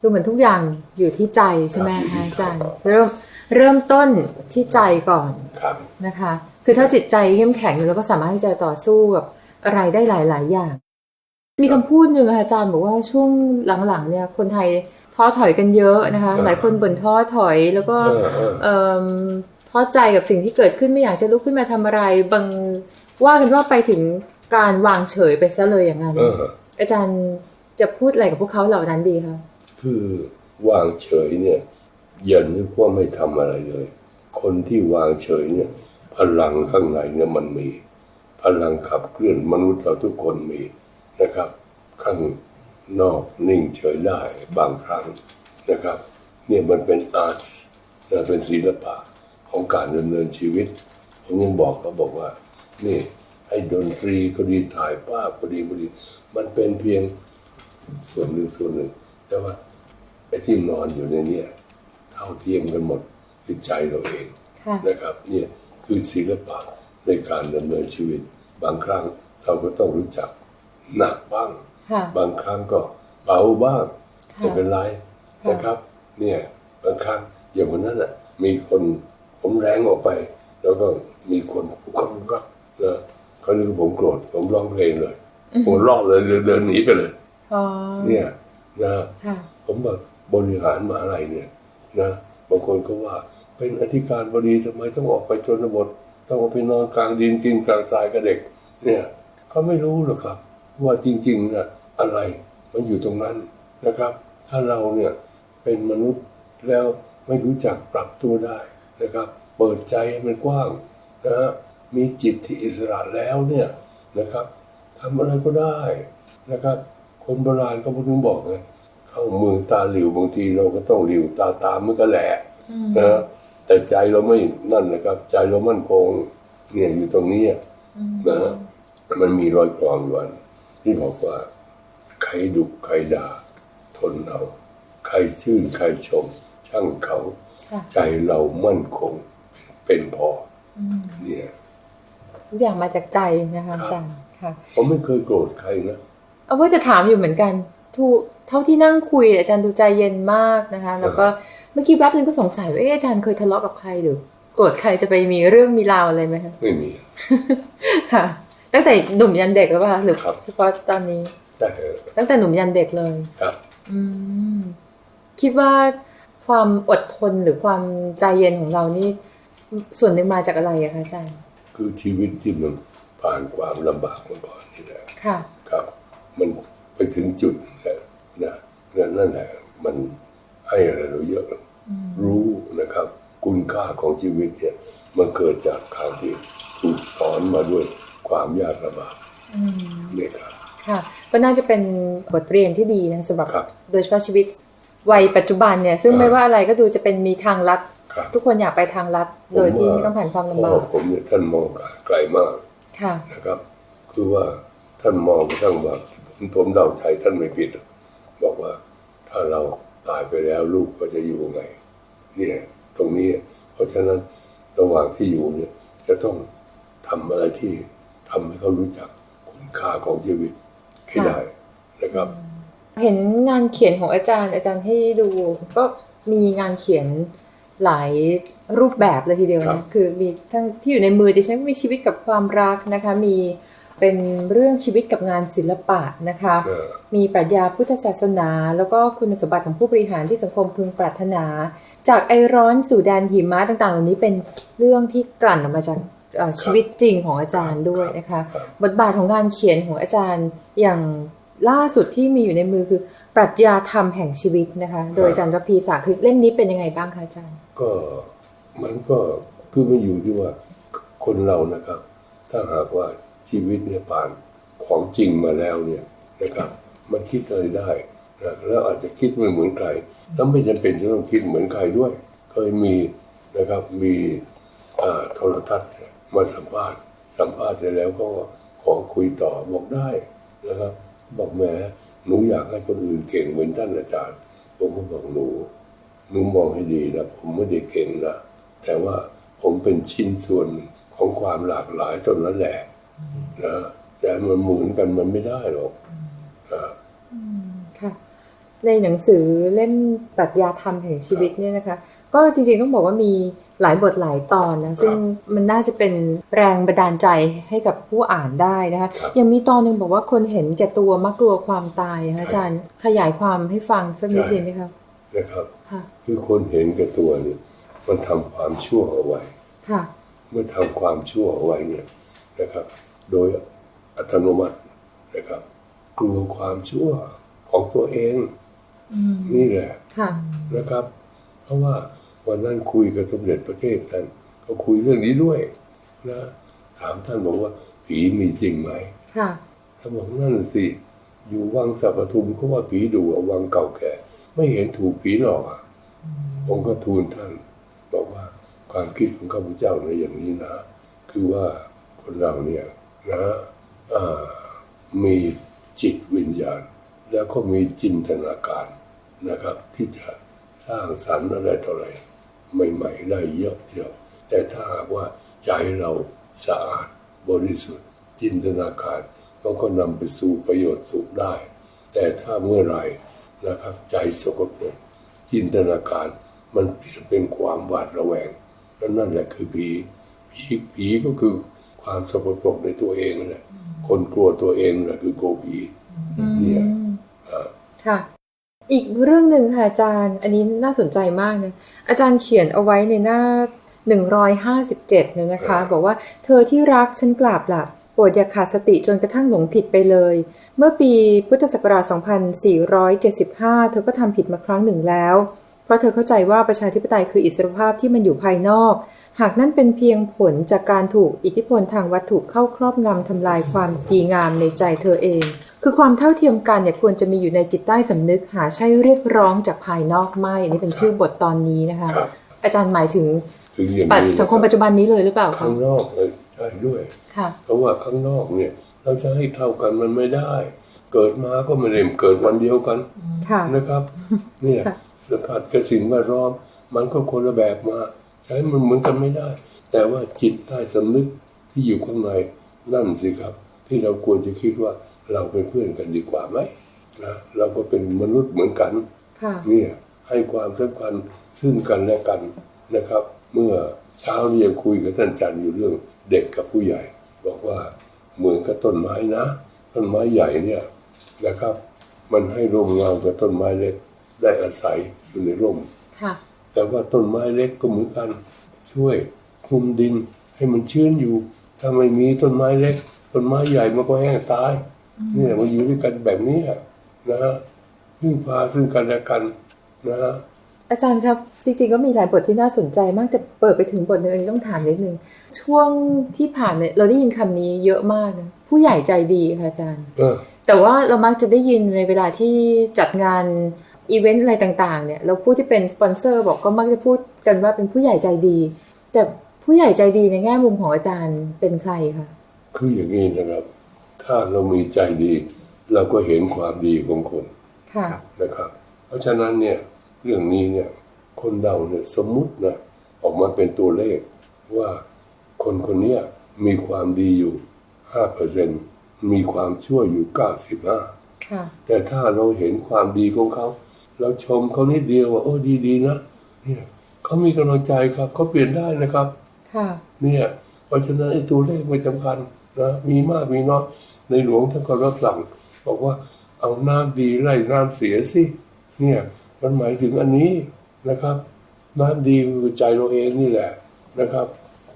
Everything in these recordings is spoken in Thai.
คือเหมือนทุกอย่างอยู่ที่ใจใช่ไหมคะอาจารย์เริ่มเริ่มต้นที่ใจก่อนครับนะคะ คือถ้าจิตใจเข้มแข็งเราก็สามารถที่จะต่อสู้กับอะไรได้หลาย ๆ อย่าง มีคำพูดหนึ่งค่ะอาจารย์บอกว่าช่วงหลัง ๆ เนี่ย คนไทยท้อถอยกันเยอะนะคะ หลายคนบ่นท้อถอยแล้วก็เออเออเอิ่มท้อใจกับสิ่งที่เกิดขึ้นไม่อยากจะลุกขึ้นมาทำอะไรบางว่ากันว่าไปถึงการวางเฉยไปซะเลยอย่างนั้นเอออาจารย์จะพูดอะไรกับพวกเขาเหล่านั้นดีคะ คือวางเฉยเนี่ยอย่านึกว่าไม่ทำอะไรเลย คนที่วางเฉยเนี่ย พลังข้างในเนี่ยมันมี พลังขับเคลื่อนมนุษย์เราทุกคนมีนะครับ ข้างนอกนิ่งเฉยได้บางครั้งนะครับ เนี่ยมันเป็นอาร์ตนเป็นศิลปะของการดำเนินชีวิตผมยังบอกเขาบอกว่า นี่ให้ดนตรีก็ดีถ่ายภาพก็ดีก็ดี มันเป็นเพียงส่วนหนึ่งส่วนหนึ่งแต่ว่า ที่นอนอยู่ในเนี้เท่าเทียมกันหมดคือใจเราเองค่ะนะครับ เนี่ยคือศิลปะในการดำเนินชีวิต บางครั้งเราก็ต้องรู้จักหนักบ้างค่ะบางครั้งก็เบาบ้างค่ะไม่เป็นไรค่ะนะครับ เนี่ยบางครั้งอย่างวันนั้นอะ มีคนผมแรงออกไป แล้วก็มีคนก็ก็นะเขานึกว่าผมโกรธผมร้องเพลงเลยผมรอดเลยเดินหนีไปเลยอ๋อเนี่ยนะค่ะผมแบบ บริหารมาอะไรเนี่ยนะบางคนก็ว่าเป็นอธิการบดีทำไมต้องออกไปชนบท ต้องออกไปนอนกลางดินกินกลางทรายกับเด็ก เนี่ยเขาไม่รู้หรอกครับ ว่าจริงๆนะอะไรมันอยู่ตรงนั้นนะครับ ถ้าเราเนี่ยเป็นมนุษย์แล้วไม่รู้จักปรับตัวได้นะครับ เปิดใจมันกว้างนะฮะมีจิตที่อิสระแล้วเนี่ยนะครับทำอะไรก็ได้นะครับ คนโบราณเขาพูดถึงบอกไง เข้าเมืองตาหลิวบางทีเราก็ต้องหลิวตาตามมันก็แหละนะฮะแต่ใจเราไม่นั่นนะครับ ใจเรามั่นคงเนี่ยอยู่ตรงนี้อะนะฮะมันมีรอยกรองอยู่อันที่บอกว่า ใครดุใครด่า ทนเอา ใครชื่นใครชม ช่างเขาค่ะใจเรามั่นคง เป็นพออเนี่ยทุกอย่างมาจากใจนะคะอาจารย์ค่ะผมไม่เคยโกรธใครนะเอาว่าจะถามอยู่เหมือนกันทู เท่าที่นั่งคุยอาจารย์ดูใจเย็นมากนะคะ แล้วก็เมื่อกี้แป๊บนึงก็สงสัยว่าเอ๊ะอาจารย์เคยทะเลาะกับใครหรือโกรธใครจะไปมีเรื่องมีราวอะไรไหมคะไม่มีค่ะ ตั้งแต่หนุ่มยันเด็กแล้วป่ะคะหรือครับเฉพาะตอนนี้ได้เถอะตั้งแต่หนุ่มยันเด็กเลยครับ อืมคิดว่าความอดทนหรือความใจเย็นของเรานี่ส่วนหนึ่งมาจากอะไรอะคะอาจารย์ คือชีวิตที่มันผ่านความลำบากมาก่อนนี่แหละค่ะ ครับ มันไปถึงจุดหนึ่งแล้ว นะแล้วนั่นแหละมันให้อะไรเราเยอะรู้นะครับ คุณค่าของชีวิตเนี่ยมันเกิดจากการที่ถูกสอนมาด้วยความยากลำบากนี่ครับค่ะก็น่าจะเป็นบทเรียนที่ดีนะสำหรับครับโดยเฉพาะชีวิตวัยปัจจุบันเนี่ย ซึ่งครับไม่ว่าอะไรก็ดูจะเป็นมีทางลัดครับทุกคนอยากไปทางลัด โดยที่ไม่ต้องผ่านความลำบาพ่กอผมเนี่ยท่านมองไกลมากค่ะนะครับ คือว่าท่านมองกระทั่งว่าผมผมเดาใจท่านไม่ผิด บอกว่าถ้าเราตายไปแล้วลูกก็จะอยู่ไง เนี่ย ตรงนี้ เพราะฉะนั้นระหว่างที่อยู่เนี่ย จะต้องทำอะไรที่ทำให้เขารู้จักคุณค่าของชีวิตให้ค่ะได้นะครับ เห็นงานเขียนของอาจารย์ อาจารย์ให้ดูก็มีงานเขียนหลายรูปแบบเลยทีเดียวครันะบคือมีทั้งที่อยู่ในมือดิฉันก็มีชีวิตกับความรักนะคะ มี เป็นเรื่องชีวิตกับงานศิลปะนะคะเออมีปรัชญาพุทธศาสนา แล้วก็คุณสมบัติของผู้บริหารที่สังคมพึงปรารถนา จากไอร้อนสู่แดนหิมะต่างๆ เหล่านี้เป็นเรื่องที่กลั่นออกมาจากเอ่อชีวิตจริงของอาจารย์ด้วยนะคะครับบทบาทของงานเขียนของอาจารย์อย่างล่าสุดที่มีอยู่ในมือคือ ปรัชญาธรรมแห่งชีวิตนะคะ โดยอาจารย์รพีสาคือเล่มนี้เป็นยังไงบ้างคะอาจารย์ ก็มันก็คือมันอยู่ที่ว่าคนเรานะครับ ถ้าหากว่า ชีวิตเนี่ยผ่านของจริงมาแล้วเนี่ยนะครับ มันคิดอะไรได้นะแล้วอาจจะคิดไม่เหมือนใครแล้วไม่จำเป็นจะต้องคิดเหมือนใครด้วย เคยมีนะครับมีโทรทัศน์มาสัมภาษณ์สัมภาษณ์เสร็จแล้วก็ขอคุยต่อบอกได้นะครับ บอกแหมหนูอยากให้คนอื่นเก่งเหมือนท่านอาจารย์ ผมก็บอกหนูหนูมองให้ดีนะผมไม่ได้เก่งนะแต่ว่าผมเป็นชิ้นส่วนของความหลากหลายตรงนั้นแหละ นะแต่มันเหมือนกันมันไม่ได้หรอกนะค่ะ ในหนังสือเล่มปรัชญาธรรมแห่งชีวิตเนี่ยนะคะ ก็จริงๆต้องบอกว่ามีหลายบทหลายตอนนะซึ่งมันน่าจะเป็นแรงบันดาลใจให้กับผู้อ่านได้นะคะครับยังมีตอนหนึ่งบอกว่าคนเห็นแก่ตัวมักกลัวความตายนะคะอาจารย์ขยายความให้ฟังสักนิดดีไหมครับนะครับค่ะคือคนเห็นแก่ตัวเนี่ยมันทำความชั่วเอาไว้ค่ะ เมื่อทำความชั่วเอาไว้เนี่ยนะครับ โดยอัตโนมัตินะครับ กลัวความชั่วของตัวเองนี่แหละค่ะนะครับ เพราะว่าวันนั้นคุยกับสมเด็จพระเทพท่านก็คุยเรื่องนี้ด้วยนะถามท่านบอกว่า ผีมีจริงไหมค่ะท่านบอกนั่นสิ อยู่วังสัพปทุมเขาว่าผีดุอะวังเก่าแก่ ไม่เห็นถูกผีหลอกอะผมก็ทูลท่าน บอกว่าความคิดของข้าพเจ้าในอย่างนี้นะ คือว่าคนเราเนี่ย นะมีจิตวิญญาณ แล้วก็มีจินตนาการนะครับ ที่จะสร้างสรรค์อะไรต่ออะไรใหม่ๆได้เยอะๆแต่ถ้าหากว่าใจเราสะอาดบริสุทธิ์ จินตนาการมันก็นำไปสู่ประโยชน์สุขได้ แต่ถ้าเมื่อไหร่นะครับ ใจสกปรกจินตนาการมันเปลี่ยนเป็นความหวาดระแวงแล้วนั่นแหละคือผีผีผีก็คือ ความสกปรกในตัวเองนั่นแหละคนกลัวตัวเองนั่นแหละคือโกลัวผีเนี่ยค่ะ อีกเรื่องหนึ่งค่ะอาจารย์ อันนี้น่าสนใจมากนะอาจารย์เขียนเอาไว้ในหน้า157เนี่ยนะคะ บอกว่าเธอที่รักฉันกราบหลับโปรดอย่าขาดสติจนกระทั่งหลงผิดไปเลย เมื่อปีพุทธศักราช 2475 เธอก็ทำผิดมาครั้งหนึ่งแล้ว เพราะเธอเข้าใจว่าประชาธิปไตยคืออิสรภาพที่มันอยู่ภายนอก หากนั่นเป็นเพียงผลจากการถูกอิทธิพลทางวัตถุเข้าครอบงำทำลายความดีงามในใจเธอเอง คือความเท่าเทียมกันเนี่ยควรจะมีอยู่ในจิตใต้สำนึกหาใช่เรียกร้องจากภายนอกไม่อันนี้เป็นชื่อบทตอนนี้นะคะครับอาจารย์หมายถึงถึงอย่างปัจนี้สังคมปัจจุบันนี้เลยหรือเปล่าคะข้างนอกเลยใช่ด้วยค่ะเพราะว่าข้างนอกเนี่ยเราจะให้เท่ากันมันไม่ได้ เกิดมาก็ไม่ได้เกิดวันเดียวกันค่ะนะครับ เนี่ยค่ะ สัมผัสกับสิ่งแวดล้อม มันก็คนละแบบมา ใช้มันเหมือนกันไม่ได้ แต่ว่าจิตใต้สำนึกที่อยู่ข้างในนั่นสิครับ ที่เราควรจะคิดว่าเราเป็นเพื่อนกันดีกว่าไหมนะเราก็เป็นมนุษย์เหมือนกันค่ะเนี่ยให้ความสำคัญซึ่งกันและกันนะครับ เมื่อเช้านี้ยังคุยกับท่านจันทร์อยู่เรื่องเด็กกับผู้ใหญ่ บอกว่าเหมือนกับต้นไม้นะ ต้นไม้ใหญ่เนี่ยนะครับ มันให้ร่มเงากับต้นไม้เล็ก ได้อาศัยอยู่ในร่มค่ะแต่ว่าต้นไม้เล็กก็เหมือนกันช่วยคลุมดินให้มันชื้นอยู่ ถ้าไม่มีต้นไม้เล็ก ต้นไม้ใหญ่มันก็แห้งตายเนี่ยมันอยู่ด้วยกันแบบนี้นะฮะพึ่งพาซึ่งกันและกันนะฮะอาจารย์ครับ จริงๆก็มีหลายบทที่น่าสนใจมากแต่เปิดไปถึงบทหนึงอันนี้ต้องถามนิดนึงช่วงที่ผ่านเนี่ยเราได้ยินคำนี้เยอะมากนะผู้ใหญ่ใจดีค่ะอาจารย์เออแต่ว่าเรามักจะได้ยินในเวลาที่จัดงาน อีเวนต์อะไรต่างๆเนี่ยเราผู้ที่เป็นสปอนเซอร์บอกก็มักจะพูดกันว่าเป็นผู้ใหญ่ใจดี แต่ผู้ใหญ่ใจดีในแง่มุมของอาจารย์เป็นใครคะคืออย่างนี้นะครับ ถ้าเรามีใจดี เราก็เห็นความดีของคนค่ะนะครับ เพราะฉะนั้นเนี่ยเรื่องนี้เนี่ยคนเราเนี่ยสมมุตินะออกมาเป็นตัวเลขว่าคนคนเนี้ยมีความดีอยู่ห้าเปอร์เซ็นมีความชั่วอยู่เก้าสิบห้าค่ะแต่ถ้าเราเห็นความดีของเขา เราชมเขานิดเดียวว่าโอ้ดีดีๆนะเนี่ยเขามีกำลังใจครับเขาเปลี่ยนได้นะครับค่ะเนี่ยเพราะฉะนั้นไอ้ตัวเลขไม่สำคัญนะมีมากมีน้อยในหลวงท่านก็รับสั่ง บอกว่าเอาน้ำดีไล่น้ำเสียสิเนี่ยมันหมายถึงอันนี้นะครับ น้ำดีคือใจเราเองนี่แหละนะครับ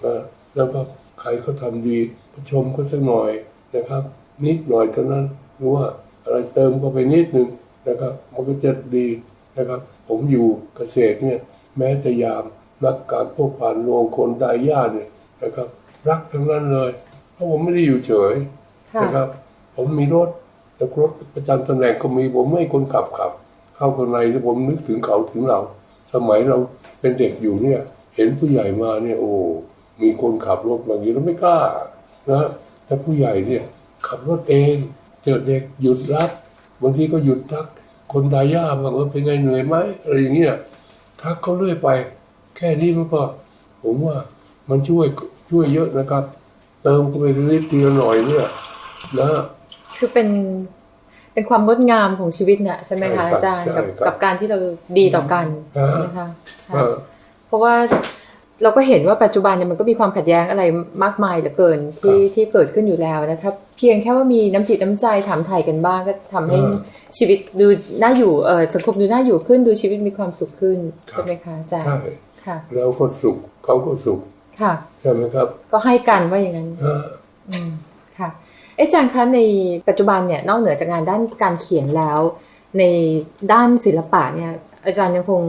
นะแล้วก็ใครเขาทำดีก็ชมเขาสักหน่อยนะครับ นิดหน่อยเท่านั้นหรือว่าอะไรเติมเข้าไปนิดนึง นะครับมันก็จะดีนะครับ ผมอยู่เกษตรเนี่ยแม้แต่ยามนักการพวกผ่านโรงคนได้ญาติเนี่ยนะครับ รักทั้งนั้นเลย เพราะผมไม่ได้อยู่เฉยค่ะนะครับ ผมมีรถแต่รถประจำตำแหน่งก็มีผมไม่ให้คนขับขับ เข้าข้างในนี่ผมนึกถึงเขาถึงเรา สมัยเราเป็นเด็กอยู่เนี่ย เห็นผู้ใหญ่มาเนี่ยโอ้มีคนขับรถบางทีเราไม่กล้านะแต่ผู้ใหญ่เนี่ยขับรถเองเจอเด็กหยุดรับ บางทีก็หยุดทักคนดาย่าบางเออเป็นไงเหนื่อยไหมอะไรอย่างเงี้ยทักเขาเรื่อยไป แค่นี้มันก็ ผมว่ามันช่วยช่วยเยอะนะครับ เติมเข้าไปนิดทีละหน่อยเนี่ยนะคือเป็นเป็นเป็นความงดงามของชีวิตเนี่ยใช่ไหมใช่ครัคะบอาจารย์กับใช่ครับกับการที่เราดีต่อกันอ่านนะคะเอค่ะอเพราะว่า เราก็เห็นว่าปัจจุบันเนี่ยมันก็มีความขัดแย้งอะไรมากมายเหลือเกินที่ที่เกิดขึ้นอยู่แล้วนะถ้าเพียงแค่ว่ามีน้ำจิตน้ำใจถามไถ่กันบ้างก็ทำให้ชีวิตดูน่าอยู่เออสังคมดูน่าอยู่ขึ้นดูชีวิตมีความสุขขึ้นใช่ไหมคะอาจารย์ใช่ค่ะเราก็สุขเขาก็สุขค่ะใช่ไหมครับ ก็ให้กันว่าอย่างนั้นอ่าอืมค่ะเอะอาจารย์คะในปัจจุบันเนี่ยนอกเหนือจากงานด้านการเขียนแล้ว ในด้านศิลปะเนี่ยอาจารย์ยังคง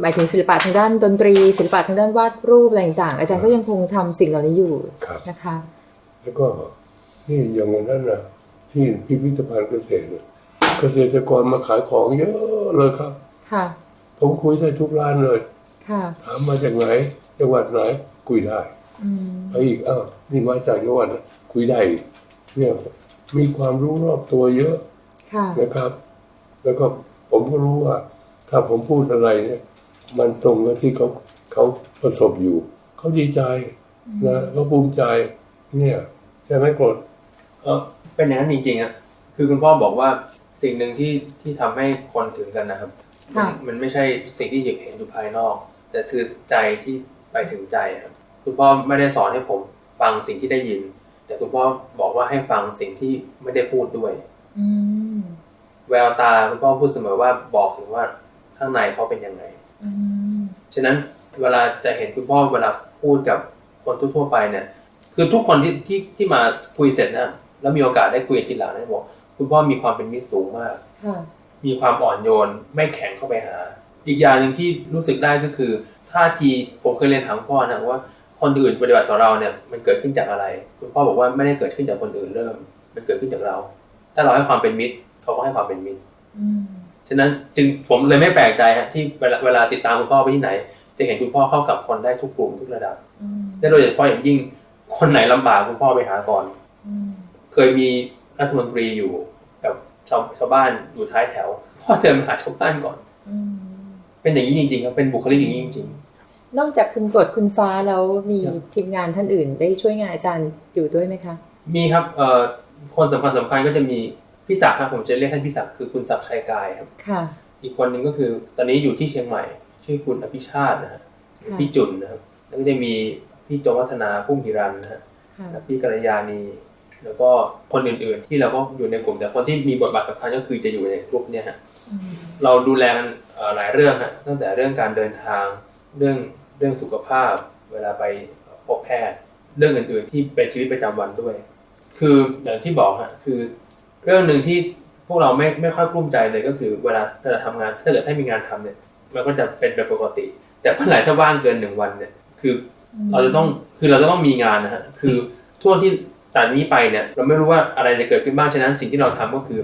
หมายถึงศิลปะทางด้านดนตรี ศิลปะทางด้านวาดรูปอะไรต่างๆอาจารย์ก็ยังคงทำสิ่งเหล่านี้อยู่ครับนะคะ แล้วก็นี่อย่างวันนั้นนะที่พิพิธภัณฑ์เกษตรน่ะเกษตรกรมาขายของเยอะเลยครับ ค่ะ ผมคุยได้ทุกร้านเลย ค่ะถามมาจากไหนจังหวัดไหนคุยได้อืมไอ้อีกอ้าวนี่มาจากจังหวัดไหนคุยได้อีกเนี่ยมีความรู้รอบตัวเยอะค่ะนะครับ แล้วก็ผมก็รู้ว่า ถ้าผมพูดอะไรเนี่ย มันตรงกับที่เขาเขาประสบอยู่ เขาดีใจนะเขาภูมิใจเนี่ยใช่ไหมกรดเออเป็นอย่างนั้นจริงๆอะคือคุณพ่อบอกว่าสิ่งหนึ่งที่ที่ทำให้คนถึงกันนะครับค่ะมันมันไม่ใช่สิ่งที่เห็นอยู่ภายนอก แต่คือใจที่ไปถึงใจครับคุณพ่อไม่ได้สอนให้ผมฟังสิ่งที่ได้ยิน แต่คุณพ่อบอกว่าให้ฟังสิ่งที่ไม่ได้พูดด้วยอืมแววตาคุณพ่อพูดเสมอว่าบอกถึงว่าข้างในเขาเป็นยังไงอืม ฉะนั้นเวลาจะเห็นคุณพ่อเวลาพูดกับคนทั่วๆไปเนี่ย คือทุกคนที่ที่ที่มาคุยเสร็จนะแล้วมีโอกาสได้คุยกันทีหลังเนี่ยบอกคุณพ่อมีความเป็นมิตรสูงมากค่ะมีความอ่อนโยนไม่แข็งเข้าไปหา อีกอย่างหนึ่งที่รู้สึกได้ก็คือท่าทีผมเคยเรียนถามคุณพ่อนะว่าคนอื่นปฏิบัติต่อเราเนี่ยมันเกิดขึ้นจากอะไร คุณพ่อบอกว่าไม่ได้เกิดขึ้นจากคนอื่นเริ่ม มันเกิดขึ้นจากเรา ถ้าเราให้ความเป็นมิตรเขาก็ให้ความเป็นมิตรอืม ฉะนั้นจึงผมเลยไม่แปลกใจฮะที่เวลาเวลาติดตามคุณพ่อไปที่ไหน จะเห็นคุณพ่อเข้ากับคนได้ทุกกลุ่มทุกระดับอืมและโดยเฉพาะอย่างยิ่งคนไหนลำบากคุณพ่อไปหาก่อนอืมเคยมีรัฐมนตรีอยู่กับชาวชาวบ้านอยู่ท้ายแถว พ่อเดินมาหาชาวบ้านก่อนอืมเป็นอย่างนี้จริงๆครับเป็นบุคลิกอย่างนี้จริงนอกจากคุณกดคุณฟ้าแล้วมีครับทีมงานท่านอื่น ได้ช่วยงานอาจารย์อยู่ด้วยไหมคะๆมีครับเอ่อคนสำคัญสำคัญก็จะมี พี่ศักดิ์ครับผมจะเรียกท่านพี่ศักดิ์คือคุณศักดิ์ชัยกายครับค่ะ อีกคนหนึ่งก็คือตอนนี้อยู่ที่เชียงใหม่ ชื่อคุณอภิชาตินะฮะค่ะพี่จุนนะครับแล้วก็จะมีพี่โจวัฒนาพุ่มหิรันนะฮะค่ะและพี่กัลยาณีแล้วก็คนอื่นๆ ที่เราก็อยู่ในกลุ่มแต่คนที่มีบทบาทสำคัญก็คือจะอยู่ในกลุ่มเนี่ยฮะอืมเราดูแลกันเอ่อหลายเรื่องฮะตั้งแต่เรื่องการเดินทางเรื่องเรื่องสุขภาพ เวลาไปพบแพทย์ เรื่องอื่นๆ ที่เป็นชีวิตประจำวันด้วย คืออย่างที่บอกฮะคือ เรื่องหนึ่งที่พวกเราไม่ไม่ค่อยกลุ้มใจเลยก็คือ เวลาจะทำงานถ้าเกิดให้มีงานทำเนี่ย มันก็จะเป็นไปปกติ แต่เมื่อไหร่ถ้าว่างเกินหนึ่งวันเนี่ย คือ เราจะต้องคือเราจะต้องมีงานนะฮะคือช่วงที่จากนี้ไปเนี่ย เราไม่รู้ว่าอะไรจะเกิดขึ้นบ้างฉะนั้นสิ่งที่เราทำก็คือ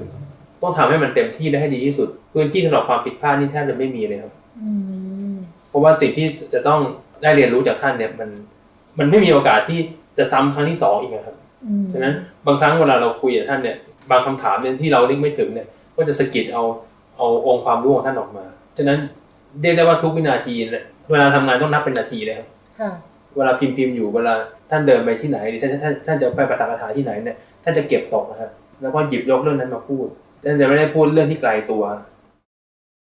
ต้องทำให้มันเต็มที่และให้ดีที่สุด พื้นที่สำหรับความผิดพลาดนี่แทบจะไม่มีเลยครับอืมเพราะว่าสิ่งที่จะต้องได้เรียนรู้จากท่านเนี่ยมัน มันไม่มีโอกาสที่จะซ้ำครั้งที่สองอีกนะครับอืม ฉะนั้นบางครั้งเวลาเราคุยกับท่านเนี่ย บางคำถามเนี่ยที่เรานึกไม่ถึงเนี่ย ก็จะสะกิดเอาเอาองค์ความรู้ของท่านออกมา ฉะนั้นเรียกได้ว่าทุกวินาทีเนี่ยเวลาทำงานต้องนับเป็นนาทีเลยครับค่ะเวลาพิมพ์พิมพ์อยู่เวลาท่านเดินไปที่ไหนหรือท่านท่านท่านจะไปประทับประทาที่ไหนเนี่ยท่านจะเก็บตกนะฮะแล้วก็หยิบยกเรื่องนั้นมาพูดท่านจะไม่ได้พูดเรื่องที่ไกลตัว